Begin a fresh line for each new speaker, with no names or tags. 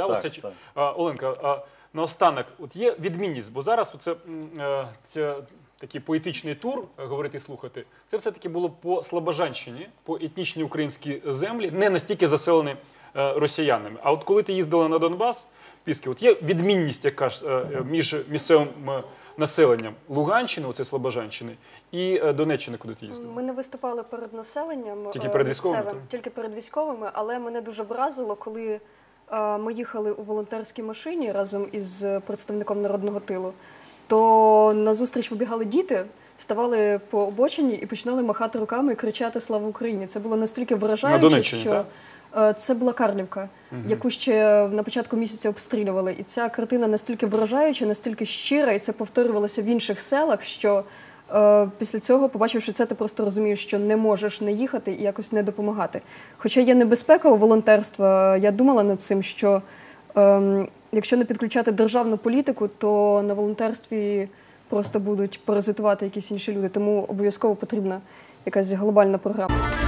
Да?
Так,
Оце,
так.
А, Оленка, а, наостанок, от є відмінність, бо зараз це, це такий поетичний тур е, говорити і слухати. Це все-таки було по Слобожанщині, по етнічній українській землі, не настільки заселені е, росіянами. А от коли ти їздила на Донбас, Піски, от є відмінність, яка ж е, між місцевим е, населенням Луганщини, оце Слобожанщини, і е, Донеччини, куди ти їздила?
Ми не виступали перед населенням
Тільки перед військовими,
місцевим, тільки перед військовими, але мене дуже вразило, коли ми їхали у волонтерській машині разом із представником народного тилу, то назустріч вибігали діти. Ставали по обочині і починали махати руками і кричати Слава Україні. Це було настільки вражаюче,
Донеччині,
що
так?
е, це була Карлівка, яку ще на початку місяця обстрілювали. І ця картина настільки вражаюча, настільки щира, і це повторювалося в інших селах, що після цього, побачивши це, ти просто розумієш, що не можеш не їхати і якось не допомагати. Хоча є небезпека у волонтерства, я думала над цим, що ем, якщо не підключати державну політику, то на волонтерстві просто будуть паразитувати якісь інші люди. Тому обов'язково потрібна якась глобальна програма.